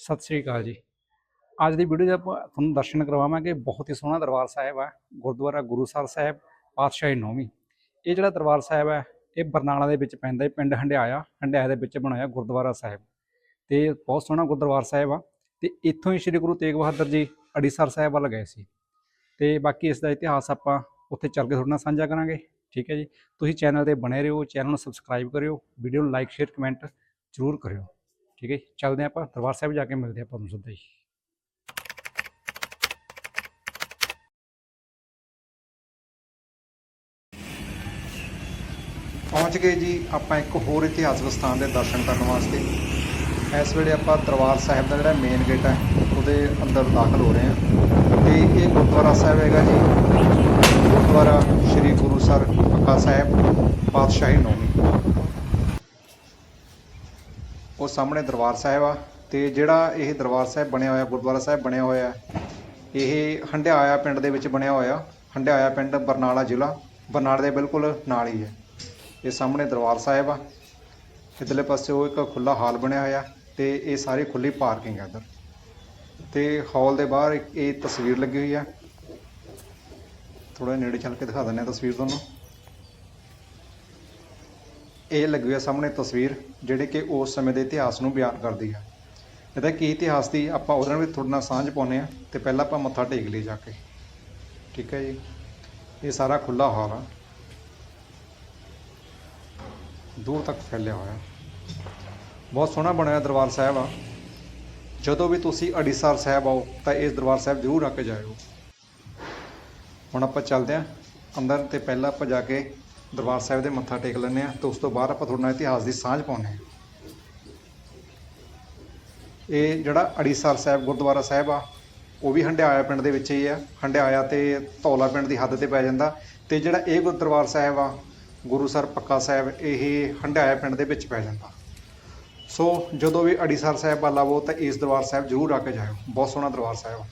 ਸਤਿ ਸ੍ਰੀ ਅਕਾਲ ਜੀ। ਅੱਜ ਦੀ ਵੀਡੀਓ 'ਚ ਆਪਾਂ ਤੁਹਾਨੂੰ ਦਰਸ਼ਨ ਕਰਵਾਵਾਂਗੇ ਬਹੁਤ ਹੀ ਸੋਹਣਾ ਦਰਬਾਰ ਸਾਹਿਬ ਹੈ ਗੁਰਦੁਆਰਾ ਗੁਰੂਸਰ ਸਾਹਿਬ ਪਾਤਸ਼ਾਹੀ ਨੌਵੀਂ। ਇਹ ਜਿਹੜਾ ਦਰਬਾਰ ਸਾਹਿਬ ਹੈ ਇਹ ਬਰਨਾਲਾ ਦੇ ਵਿੱਚ ਪੈਂਦਾ ਹੈ ਪਿੰਡ ਹੰਡਿਆਇਆ ਹੰਡਿਆਇਆ ਦੇ ਵਿੱਚ ਬਣਾਇਆ ਗੁਰਦੁਆਰਾ ਸਾਹਿਬ। ਤੇ ਬਹੁਤ ਸੋਹਣਾ ਗੁਰਦੁਆਰਾ ਸਾਹਿਬ ਆ। ਤੇ ਇੱਥੋਂ ਹੀ ਸ੍ਰੀ ਗੁਰੂ ਤੇਗ ਬਹਾਦਰ ਜੀ ਅੜੀਸਰ ਸਾਹਿਬ ਵੱਲ ਗਏ ਸੀ। ਤੇ ਬਾਕੀ ਇਸ ਦਾ ਇਤਿਹਾਸ ਆਪਾਂ ਉੱਥੇ ਚੱਲ ਕੇ ਤੁਹਾਡੇ ਨਾਲ ਸਾਂਝਾ ਕਰਾਂਗੇ। ਠੀਕ ਹੈ ਜੀ? ਤੁਸੀਂ ਚੈਨਲ ਤੇ ਬਣੇ ਰਹੋ, ਚੈਨਲ ਨੂੰ ਸਬਸਕ੍ਰਾਈਬ ਕਰਿਓ, ਵੀਡੀਓ ਨੂੰ ਲਾਈਕ, ਸ਼ੇਅਰ, ਕਮੈਂਟ ਜ਼ਰੂਰ ਕਰਿਓ। ਠੀਕ ਹੈ ਜੀ? ਚੱਲਦੇ ਹਾਂ ਆਪਾਂ, ਦਰਬਾਰ ਸਾਹਿਬ ਜਾ ਕੇ ਮਿਲਦੇ ਹਾਂ ਆਪਾਂ ਨੂੰ ਸਿੱਧਾ ਹੀ। ਪਹੁੰਚ ਗਏ ਜੀ ਆਪਾਂ ਇੱਕ ਹੋਰ ਇਤਿਹਾਸਕ ਸਥਾਨ ਦੇ ਦਰਸ਼ਨ ਕਰਨ ਵਾਸਤੇ। ਇਸ ਵੇਲੇ ਆਪਾਂ ਦਰਬਾਰ ਸਾਹਿਬ ਦਾ ਜਿਹੜਾ ਮੇਨ ਗੇਟ ਹੈ, ਉਹਦੇ ਅੰਦਰ ਦਾਖਲ ਹੋ ਰਹੇ ਹਾਂ। ਤੇ ਇਹ ਗੁਰਦੁਆਰਾ ਸਾਹਿਬ ਹੈਗਾ ਜੀ, ਗੁਰਦੁਆਰਾ ਸ੍ਰੀ ਗੁਰੂਸਰ ਪੱਕਾ ਸਾਹਿਬ ਪਾਤਸ਼ਾਹੀ ਨੌਵੀਂ ਉਹ ਸਾਹਮਣੇ ਦਰਬਾਰ ਸਾਹਿਬ ਆ ਤੇ ਜਿਹੜਾ ਇਹ ਦਰਬਾਰ ਸਾਹਿਬ ਬਣਿਆ ਹੋਇਆ, ਗੁਰਦੁਆਰਾ ਸਾਹਿਬ ਬਣਿਆ ਹੋਇਆ, ਇਹ ਹੰਡਿਆਇਆ ਪਿੰਡ ਦੇ ਵਿੱਚ ਬਣਿਆ ਹੋਇਆ, ਹੰਡਿਆਇਆ ਪਿੰਡ ਬਰਨਾਲਾ ਜ਼ਿਲ੍ਹਾ, ਬਰਨਾਲੇ ਦੇ ਬਿਲਕੁਲ ਨਾਲ ਹੀ ਹੈ। ਇਹ ਸਾਹਮਣੇ ਦਰਬਾਰ ਸਾਹਿਬ ਆ, ਇਧਰਲੇ ਪਾਸੇ ਉਹ ਇੱਕ ਖੁੱਲਾ ਹਾਲ ਬਣਿਆ ਹੋਇਆ ਤੇ ਇਹ ਸਾਰੀ ਖੁੱਲੀ ਪਾਰਕਿੰਗ ਹੈ ਇੱਧਰ। ਤੇ ਹਾਲ ਦੇ ਬਾਹਰ ਇੱਕ ਇਹ ਤਸਵੀਰ ਲੱਗੀ ਹੋਈ ਆ। ਥੋੜਾ ਨੇੜੇ ਚੱਲ ਕੇ ਦਿਖਾ ਦਿੰਦੇ ਆ ਤਸਵੀਰ ਤੁਹਾਨੂੰ। ਇਹ ਲੱਗੀ ਹੋਈ ਆ ਸਾਹਮਣੇ ਤਸਵੀਰ, ਜਿਹੜੀ ਕਿ ਉਸ ਸਮੇਂ ਦੇ ਇਤਿਹਾਸ ਨੂੰ ਬਿਆਨ ਕਰਦੀ ਆ। ਇਹਦਾ ਕੀ ਇਤਿਹਾਸ ਦੀ ਆਪਾਂ ਉਹਦੇ ਨਾਲ ਵੀ ਤੁਹਾਡੇ ਨਾਲ ਸਾਂਝ ਪਾਉਂਦੇ ਆ, ਤੇ ਪਹਿਲਾਂ ਆਪਾਂ ਮੱਥਾ ਟੇਕ ਲਈ ਜਾ ਕੇ। ਠੀਕ ਹੈ ਜੀ? ਇਹ ਸਾਰਾ ਖੁੱਲਾ ਹਾਲ ਆ। ਦੂਰ ਤੱਕ ਫੈਲਿਆ ਹੋਇਆ। ਬਹੁਤ ਸੋਹਣਾ ਬਣਿਆ ਦਰਬਾਰ ਸਾਹਿਬ ਆ। ਜਦੋਂ ਵੀ ਤੁਸੀਂ ਅੜੀਸਰ ਸਾਹਿਬ ਆਓ, ਤਾਂ ਇਸ ਦਰਬਾਰ ਸਾਹਿਬ ਜ਼ਰੂਰ ਆ ਕੇ ਜਾਇਓ। ਹੁਣ ਆਪਾਂ ਚੱਲਦੇ ਹਾਂ ਅੰਦਰ ਤੇ ਪਹਿਲਾਂ ਆਪਾਂ ਜਾ ਕੇ ਦਰਬਾਰ ਸਾਹਿਬ ਦੇ ਮੱਥਾ ਟੇਕ ਲੈਂਦੇ ਆ ਤੇ ਉਸ ਤੋਂ ਬਾਅਦ ਆਪਾਂ ਤੁਹਾਡੇ ਨਾਲ ਇਤਿਹਾਸ ਦੀ ਸਾਂਝ ਪਾਉਂਦੇ ਹਾਂ। ਇਹ ਜਿਹੜਾ ਅੜੀਸਰ ਸਾਹਿਬ, ਗੁਰਦੁਆਰਾ ਸਾਹਿਬ ਆ, ਉਹ ਵੀ ਹੰਡਿਆਇਆ ਪਿੰਡ ਦੇ ਵਿੱਚ ਹੀ ਆ। ਹੰਡਿਆਇਆ ਤੇ ਧੌਲਾ ਪਿੰਡ ਦੀ ਹੱਦ ਤੇ ਪੈ ਜਾਂਦਾ। ਤੇ ਜਿਹੜਾ ਇਹ ਗੁਰਦੁਆਰਾ ਸਾਹਿਬ ਆ ਗੁਰੂਸਰ ਪੱਕਾ ਸਾਹਿਬ, ਇਹ ਹੰਡਿਆਇਆ ਪਿੰਡ ਦੇ ਵਿੱਚ ਪੈ ਜਾਂਦਾ। ਸੋ ਜਦੋਂ ਵੀ ਅੜੀਸਰ ਸਾਹਿਬ ਵੱਲ ਆਵੋ ਤਾਂ ਇਸ ਦਰਬਾਰ ਸਾਹਿਬ ਜ਼ਰੂਰ ਆ ਕੇ ਜਾਇਓ। ਬਹੁਤ ਸੋਹਣਾ ਦਰਬਾਰ ਸਾਹਿਬ ਆ।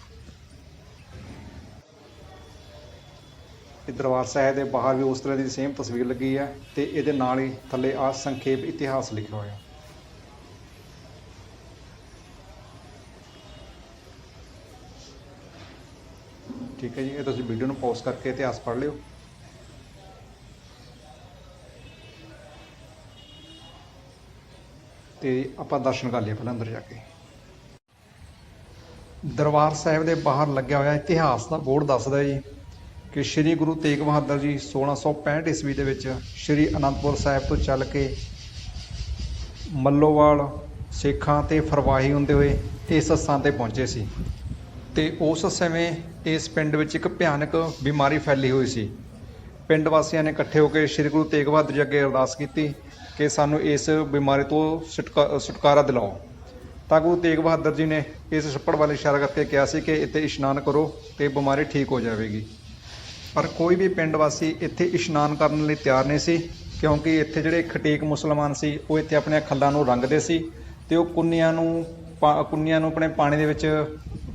ਇਹ ਦਰਬਾਰ ਸਾਹਿਬ ਦੇ ਬਾਹਰ ਵੀ ਉਸ ਤਰ੍ਹਾਂ ਦੀ ਸੇਮ ਤਸਵੀਰ ਲੱਗੀ ਹੈ ਤੇ ਇਹਦੇ ਨਾਲ ਹੀ ਥੱਲੇ ਆ ਸੰਖੇਪ ਇਤਿਹਾਸ ਲਿਖਿਆ ਹੋਇਆ। ਠੀਕ ਹੈ ਜੀ, ਇਹ ਤੁਸੀਂ ਵੀਡੀਓ ਨੂੰ ਪੌਜ਼ ਕਰਕੇ ਇਤਿਹਾਸ ਪੜ੍ਹ ਲਿਓ। ਤੇ ਆਪਾਂ ਦਰਸ਼ਨ ਕਰ ਲਈਏ ਪਹਿਲਾਂ ਅੰਦਰ ਜਾ ਕੇ। ਦਰਬਾਰ ਸਾਹਿਬ ਦੇ ਬਾਹਰ ਲੱਗਿਆ ਹੋਇਆ ਇਤਿਹਾਸ ਦਾ ਬੋਰਡ ਦੱਸਦਾ ਜੀ। ਕਿ ਸ੍ਰੀ ਗੁਰੂ ਤੇਗ ਬਹਾਦਰ ਜੀ 1665 ਈਸਵੀ ਦੇ ਵਿੱਚ ਸ੍ਰੀ ਅਨੰਦਪੁਰ ਸਾਹਿਬ ਤੋਂ ਚੱਲ ਕੇ ਮੱਲੋਵਾਲ, ਸੇਖਾਂ ਤੇ ਫਰਵਾਹੀ ਹੁੰਦੇ ਹੋਏ ਇਸ ਸਥਾਨ ਤੇ ਪਹੁੰਚੇ ਸੀ। ਤੇ ਉਸ ਸਮੇਂ ਇਸ ਪਿੰਡ ਵਿੱਚ ਇੱਕ ਭਿਆਨਕ ਬਿਮਾਰੀ ਫੈਲੀ ਹੋਈ ਸੀ। ਪਿੰਡ ਵਾਸੀਆਂ ਨੇ ਇਕੱਠੇ ਹੋ ਕੇ ਸ੍ਰੀ ਗੁਰੂ ਤੇਗ ਬਹਾਦਰ ਜੀ ਅੱਗੇ ਅਰਦਾਸ ਕੀਤੀ ਕਿ ਸਾਨੂੰ ਇਸ ਬਿਮਾਰੀ ਤੋਂ ਛੁਟਕਾ- ਛੁਟਕਾਰਾ ਦਿਲਾਓ। ਤਾਂ ਗੁਰੂ ਤੇਗ ਬਹਾਦਰ ਜੀ ਨੇ ਇਸ ਛੱਪੜ ਵੱਲ ਇਸ਼ਾਰਾ ਕਰਕੇ ਕਿਹਾ ਸੀ ਕਿ ਇੱਥੇ ਇਸ਼ਨਾਨ ਕਰੋ ਤੇ ਬਿਮਾਰੀ ਠੀਕ ਹੋ ਜਾਵੇਗੀ। ਪਰ ਕੋਈ ਵੀ ਪਿੰਡ ਵਾਸੀ ਇੱਥੇ ਇਸ਼ਨਾਨ ਕਰਨ ਲਈ ਤਿਆਰ ਨਹੀਂ ਸੀ, ਕਿਉਂਕਿ ਇੱਥੇ ਜਿਹੜੇ ਖਟੀਕ ਮੁਸਲਮਾਨ ਸੀ, ਉਹ ਇੱਥੇ ਆਪਣੇ ਖੱਲਾਂ ਨੂੰ ਰੰਗਦੇ ਸੀ ਤੇ ਉਹ ਕੁੰਨੀਆਂ ਨੂੰ ਪਾ- ਕੁੰਨੀਆਂ ਨੂੰ ਆਪਣੇ ਪਾਣੀ ਦੇ ਵਿੱਚ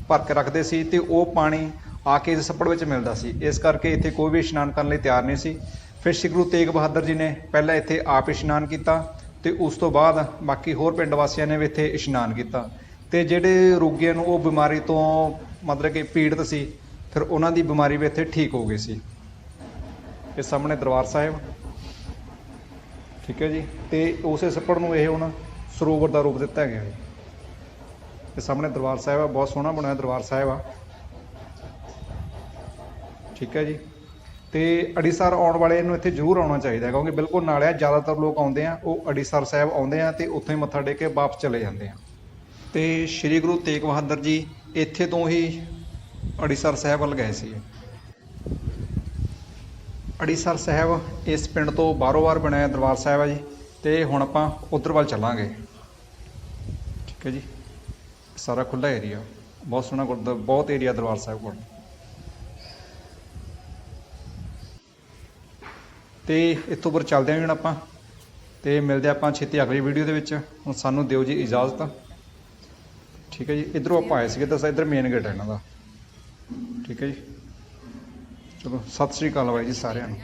ਭਰ ਕੇ ਰੱਖਦੇ ਸੀ ਤੇ ਉਹ ਪਾਣੀ ਆ ਕੇ ਇਸ ਛੱਪੜ ਵਿੱਚ ਮਿਲਦਾ ਸੀ। ਇਸ ਕਰਕੇ ਇੱਥੇ ਕੋਈ ਵੀ ਇਸ਼ਨਾਨ ਕਰਨ ਲਈ ਤਿਆਰ ਨਹੀਂ ਸੀ। ਫਿਰ ਸ੍ਰੀ ਗੁਰੂ ਤੇਗ ਬਹਾਦਰ ਜੀ ਨੇ ਪਹਿਲਾਂ ਇੱਥੇ ਆਪ ਇਸ਼ਨਾਨ ਕੀਤਾ ਤੇ ਉਸ ਤੋਂ ਬਾਅਦ ਬਾਕੀ ਹੋਰ ਪਿੰਡ ਵਾਸੀਆਂ ਨੇ ਵੀ ਇੱਥੇ ਇਸ਼ਨਾਨ ਕੀਤਾ। ਤੇ ਜਿਹੜੇ ਰੋਗੀਆਂ ਨੂੰ ਉਹ ਬਿਮਾਰੀ ਤੋਂ ਮਤਲਬ ਕਿ ਪੀੜਤ ਸੀ ਫਿਰ ਉਹਨਾਂ ਦੀ ਬਿਮਾਰੀ ਵੀ ਇੱਥੇ ਠੀਕ ਹੋ ਗਈ ਸੀ। ਇਹ ਸਾਹਮਣੇ ਦਰਬਾਰ ਸਾਹਿਬ। ਠੀਕ ਹੈ ਜੀ। ਤੇ ਉਸੇ ਸੱਪੜ ਨੂੰ ਇਹ ਹੁਣ ਸਰੋਵਰ ਦਾ ਰੂਪ ਦਿੱਤਾ ਗਿਆ ਹੈ। ਇਹ ਸਾਹਮਣੇ ਦਰਬਾਰ ਸਾਹਿਬ ਆ, ਬਹੁਤ ਸੋਹਣਾ ਬਣਿਆ ਦਰਬਾਰ ਸਾਹਿਬ ਆ। ਠੀਕ ਹੈ ਜੀ। ਤੇ ਅੜੀਸਰ ਆਉਣ ਵਾਲੇ ਨੂੰ ਇੱਥੇ ਜ਼ਰੂਰ ਆਉਣਾ ਚਾਹੀਦਾ ਕਿਉਂਕਿ ਬਿਲਕੁਲ ਨਾਲ ਆ ਜ਼ਿਆਦਾਤਰ ਲੋਕ ਆਉਂਦੇ ਆ, ਉਹ ਅੜੀਸਰ ਸਾਹਿਬ ਆਉਂਦੇ ਆ ਤੇ ਉੱਥੇ ਮੱਥਾ ਟੇਕ ਕੇ ਵਾਪਸ ਚਲੇ ਜਾਂਦੇ ਆ। ਤੇ ਸ੍ਰੀ ਗੁਰੂ ਤੇਗ ਬਹਾਦਰ ਜੀ ਇੱਥੇ ਤੋਂ ਹੀ ਅੜੀਸਰ ਸਾਹਿਬ ਵੱਲ ਗਏ ਸੀ। ਅੜੀਸਰ ਸਾਹਿਬ ਇਸ ਪਿੰਡ ਤੋਂ ਬਾਰੋ-ਬਾਰ ਬਣਿਆ ਦਰਬਾਰ ਸਾਹਿਬ ਹੈ ਜੀ, ਤੇ ਹੁਣ ਆਪਾਂ ਉਧਰ ਵੱਲ ਚੱਲਾਂਗੇ। ਠੀਕ ਹੈ ਜੀ। ਸਾਰਾ ਖੁੱਲਾ ਏਰੀਆ ਬਹੁਤ ਸੋਹਣਾ ਗੁਰਦੁਆਰਾ, ਬਹੁਤ ਏਰੀਆ ਦਰਬਾਰ ਸਾਹਿਬ ਕੋਲ। ਤੇ ਇੱਥੋਂ ਉੱਪਰ ਚੱਲਦੇ ਹਾਂ ਹੁਣ ਆਪਾਂ, ਤੇ ਮਿਲਦੇ ਆਪਾਂ ਛੇਤੀ ਅਗਲੀ ਵੀਡੀਓ ਦੇ ਵਿੱਚ। ਹੁਣ ਸਾਨੂੰ ਦਿਓ ਜੀ ਇਜਾਜ਼ਤ। ਠੀਕ ਹੈ ਜੀ। ਇਧਰੋਂ ਆਪਾਂ ਆਏ ਸੀਗੇ ਤਾਂ ਇਧਰ ਮੇਨ ਗੇਟ ਹੈ ਇਹਨਾਂ ਦਾ। ਠੀਕ ਹੈ ਜੀ। ਚਲੋ ਸਤਿ ਸ੍ਰੀ ਅਕਾਲ ਬਾਈ ਜੀ ਸਾਰਿਆਂ ਨੂੰ।